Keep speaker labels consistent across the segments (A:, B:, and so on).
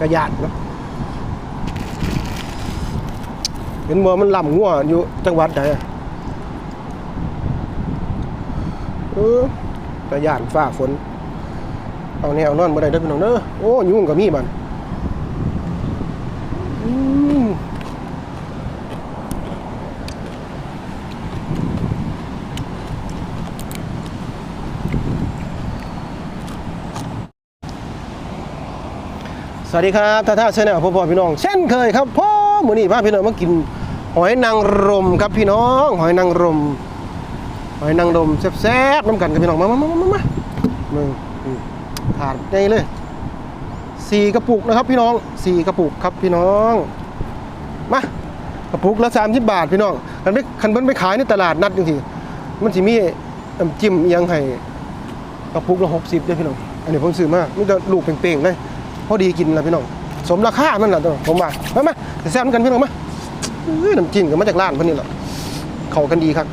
A: กระยานเนาะเห็นบ่มันลำงัวอยู่จังหวัดไหนอะเออกระยานฝ้าฝนเอาแนวนอนบ่ได้ด้อพี่น้องเด้อโอ้ยุ่งกับมีบัน สวัสดีครับท่าท่าเชนแนลพ่อพ่อพี่น้อง เช่นเคยครับพ่อมือนี้พาพี่น้องมากินหอยนางรมครับพี่น้อง หอยนางรมหอยนางรมแซ่บๆน้ำกันกับพี่น้องมามามามามามึงอืมถาดใหญ่เลยสี่กระปุกนะครับพี่น้องสี่กระปุกครับพี่น้องมากระปุกละสามสิบบาทพี่น้องคันไปคันเพิ่นไปขายในตลาดนัดจริงๆมันสิมีน้ำจิ้มยังให้กระปุกละหกสิบด้วยพี่น้องอันนี้ผมซื้อมามันจะลูกเป่งๆเลย พอดีกินล้วพี่น้องสมราคามันแหละตัวผมว่ามามาแซ่บกันพี่น้องมาเอ้ยน้ำจิ้มก็มาจากร้านเพิ่นนี่แหละเขากันดีครับ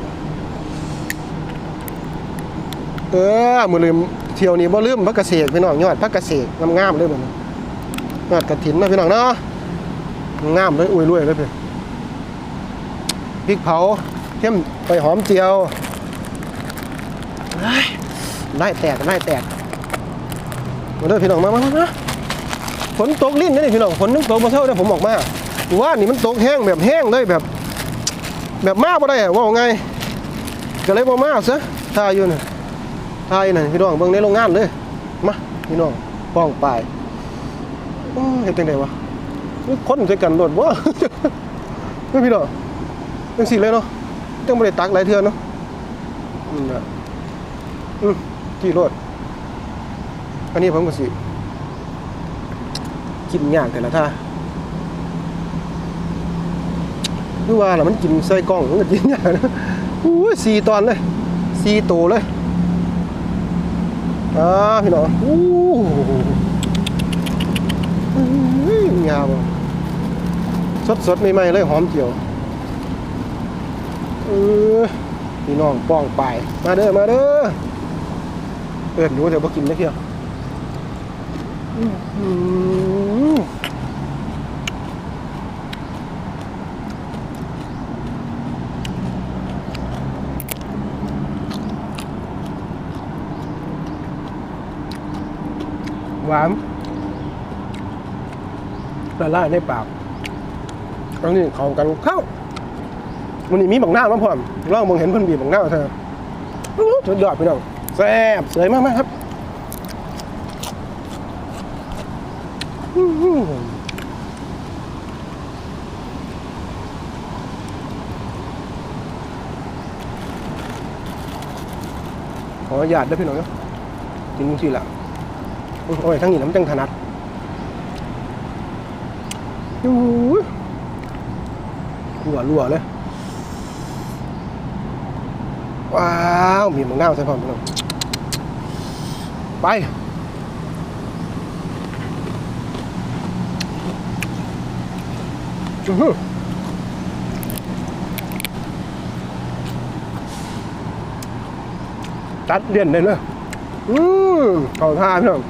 A: เออมือลืมเที่ยวนี้บ่ลืมพักเกษตรพี่น้องยอดพักเกษตรงามๆเลยมันยอดกระถินนะพี่น้องเนาะงามเลยอุ้ยรวยเลยพี่พริกเผาเข้มไปหอมเจียวเฮ้แตกไล่แตกมาเด้อพี่น้องมามามามา ฝนตกลิ้นนะนี่พี่น้องฝนนึกตกมาเท่าได้ผมออกมาว่านี่มันตกแห้งแบบแห้งเลยแบบ แบบมากบ่ได้อว่าไงก็เลยบ่มาซะถ้าอยู่น่ะไทยน่ะพี่น้องเบิ่งในโรงงานเลยมาพี่น้องป้องปลายอื้อเฮ็ดจังไดวะคนใส่กันโดดบ่เฮ้ยพี่น้องจังซี่เลยเนาะจังบ่ได้ตักหลายเทื่อเนาะอืมนะอืมกี่รถอันนี้ผมก็สิ กินยากแต่ละท่าคือว่าล่ะมันกินใส่กล้องมันก็กินยากนะอู้ยสี่ตอนเลยสี่ตัวเลยอ่าพี่น้องอู้หูยาวสดสดๆใหม่ๆเลยหอมเจียวเออพี่น้องป้องไปมาเด้อมาเด้อเอินอยู่เดี๋ยวบ่กินได้เพียว หวานละลายในปากตอนนี้ข้ากันเข้าวันนี้มีบังหน้ามาพร้อมลองมองเห็นเพิ่นบีบบังหน้าเธออื้อสุดยอดพี่น้องแซ่บสวยมากๆครับขอหือขออนุญาตเด้พี่น้องเนาะกินจริงละ โอ้ยทั้งนี้น้ำจังถนัดดูรัวรัวเลย ว้าว มีมังน่าวใส่พร้อมพี่น้องไปอือตัดเด่นเลยเนอะอืมเข้าท่าพี่น้อง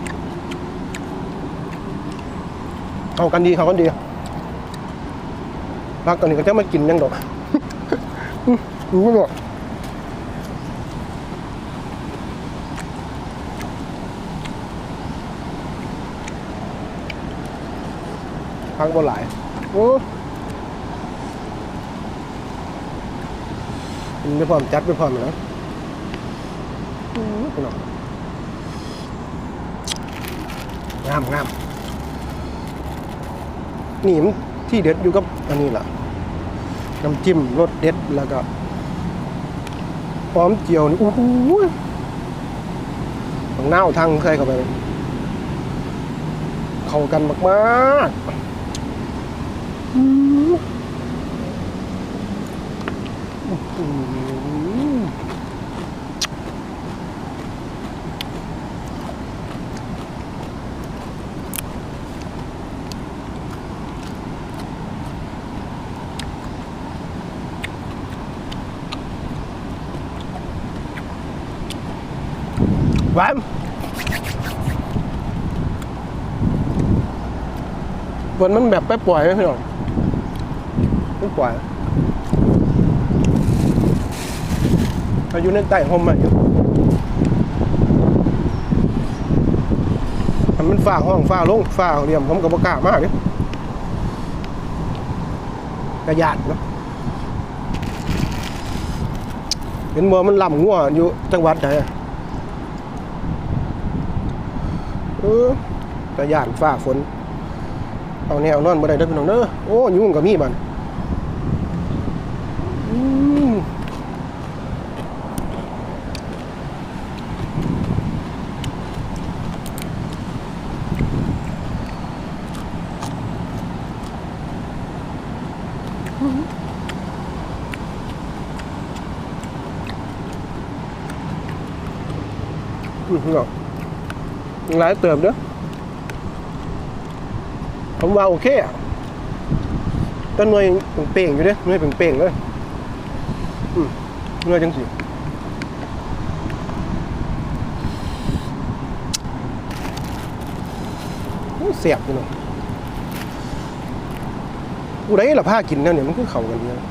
A: เข้ากันดีเข้ากันดีรักตอนนี้ก็จะมากินยังดอกอื้อรู้ไม่บอกพักบนหลายโอ้กินไปพร้อมจัดไปพร้อมเลยนะอื้อพี่น้องงามงาม นี่มันที่เด็ดอยู่กับอันนี้แหละน้ำจิ้มรสเด็ดแล้วก็หอมเจียวนี่โอ้โหของเน่าทางใส่เข้าไปเลยเข้ากันมากๆ หวานฝนมันแบบไปปล่อยไหมพี่น้องไม่ปล่อยอายุในใต้ห่มมาอยู่ถ้ามันฝ่าห้องฝ่าลงฝ่าเหลี่ยมผมกับกล้ามากเลยกระยาดเนาะเห็นบ่มันลำงัวอยู่จังหวัดไหนเออกระยาดฝ่าฝน เอาแนวนอนบ่ได้เด้อพี่น้องเด้อโอ้ยุ่งกับมีบันอืมอืมพี่น้องหลายเติมเด้อ ผมว่าโอเคอะต้นหน่วยเป่งๆอยู่เด้หน่วยเป่งๆเลยอืมหน่วยจังสิเสียบอยู่เนาะกูได้ละผ้ากินแล้วเนี่ยมันคือเข่ากันเนี่ย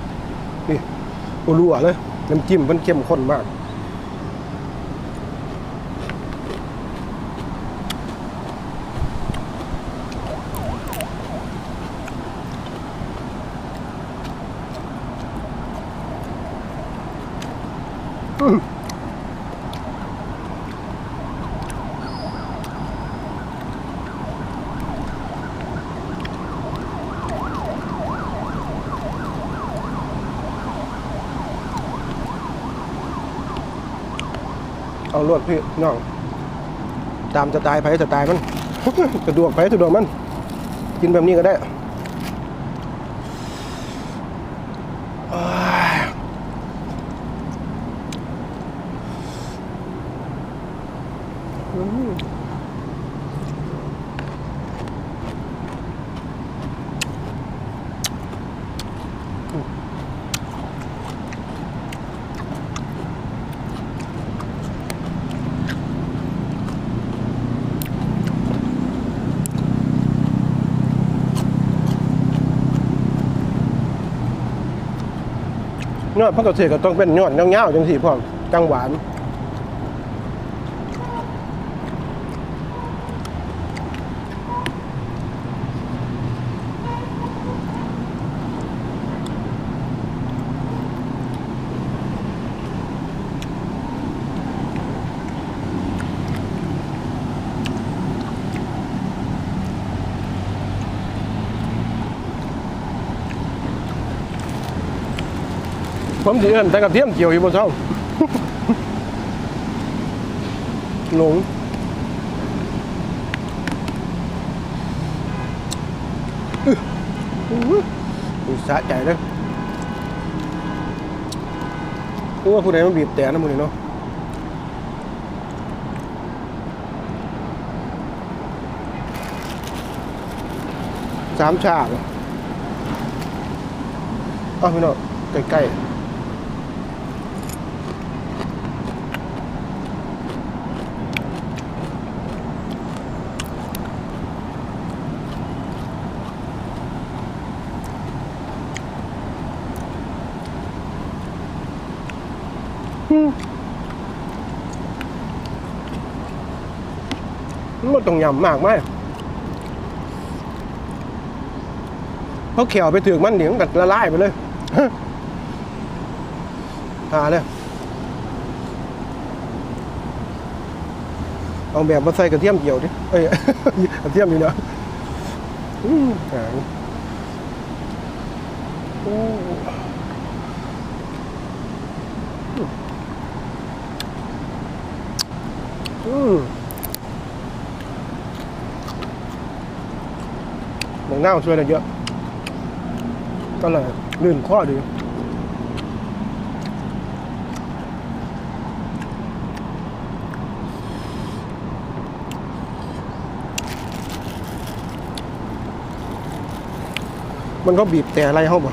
A: นี่โอ้รัวเลยน้ำจิ้มมันเข้มข้นมาก เอาลวดพี่น้อง ตามสไตล์ไผสไตล์มัน สะดวกไผสะดวกมัน กินแบบนี้ก็ได้ ยอดพักเกษตรก็ต้องเป็นยอดเงาวๆจังสี่พ่อมจังหวาน ผมสิเอิ้นแต่กระเทียมเจียวอยู่บนเช้าหลงอื้ออื้ออุ๊ยสะใจเลยรู้ว่าผู้ใดมันบีบแต่นะมึงนี่เนาะสามชาติเอ้าพี่น้องใกล้ๆันต้องยำมากไหมเพราะเขียวไปถึงมันเดี๋ยวกัดละลายไปเลยทาเลยเอาแบบมาใส่กระเทียมเจียวดิเอ้ยกระเทียมอยู่เนาะอืมหางโอ้ม หนังเน่าช่วยได้เยอะ ก็เลยลื่นข้อดีมันก็บีบแต่อะไรเขาบ่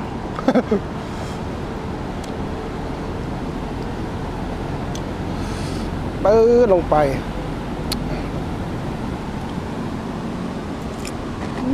A: ปื้อลงไป ม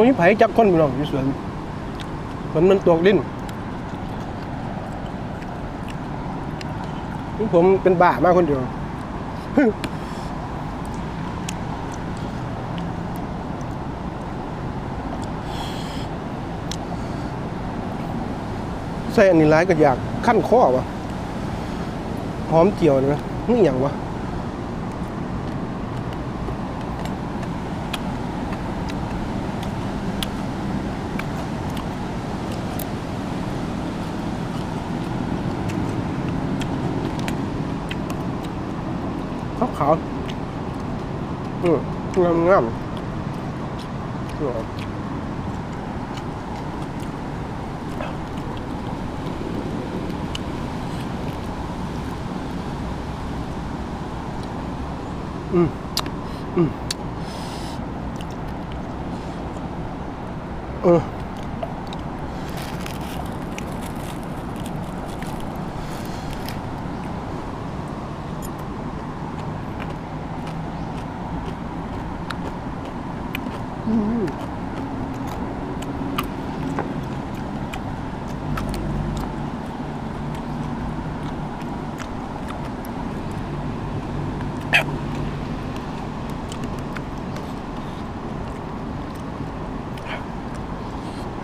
A: ันมีไผ่จับคนพี่น้องอยู่สวนฝนมันตกดินผมเป็นบ้ามากคนเดียว ใส่อันนี้ร้ายก็อยากขั้นข้อวะหอมเจียวนี่นะนี่อย่างวะ ขาวขาวๆอืมงามงามๆอืม อืมอืมเอออืมแ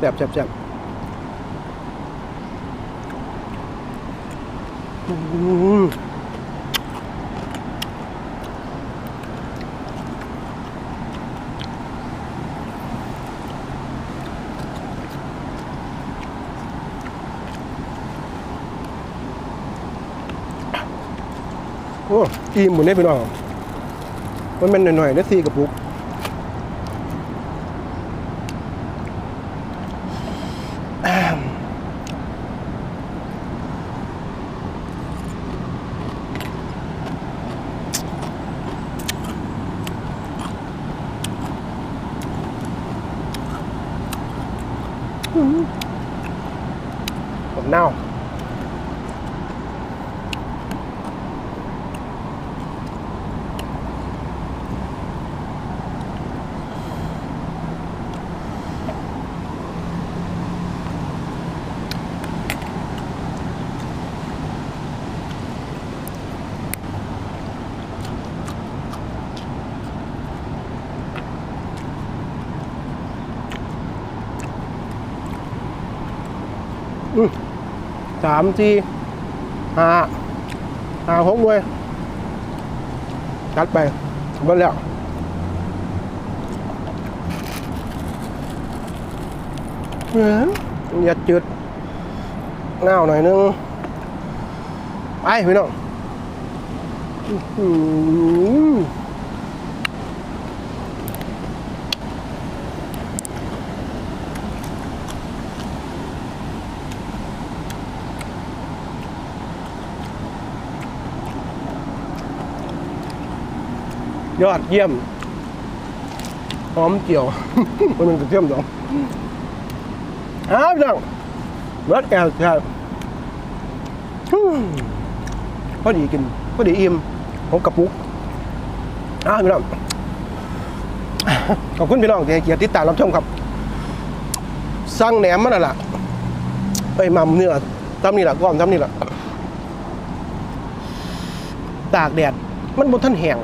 A: ซ่บแซ่บแซ่บอืมโอ้อิ่มหมดเลยพี่น้องมันเป็นหน่อยๆนะซีกระปุก ผม สามสี่ห้าห้าหกด้วยจัดไปหมดแล้วเอออย่าจืดเน่าหน่อยนึง ไปพี่น้องอื้อหืออ ยอดเยี่ยมหอมเจียวมันเป็นกระเทียมดองอ้าวพี่น้องรสแอลครับฮึ่มพอดีกินพอดีอิ่มผมกระปุกอ้าวพี่น้องขอบคุณพี่น้องที่เกียรติติดตามรับชมครับสั่งแหนมมาแล้วล่ะเอ้ยมัมเนื้อทำนี่แหละก้อนทำนี่แหละตากแดดมันบนท่านแห้ง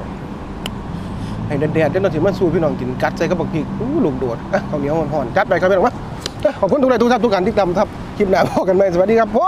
A: ให้แดดๆเดี๋ยวเราถึงมาสู้พี่น้องกินกัดใส่กระบอกพริกอู้ลูกโดดอะข้าวเหนียวห่อนๆจัดไปครับพี่น้องวะอะขอบคุณทุกท่านทุกท่านทุกการที่ตามทับคลิปหน้าพอกันไหมสวัสดีครับผม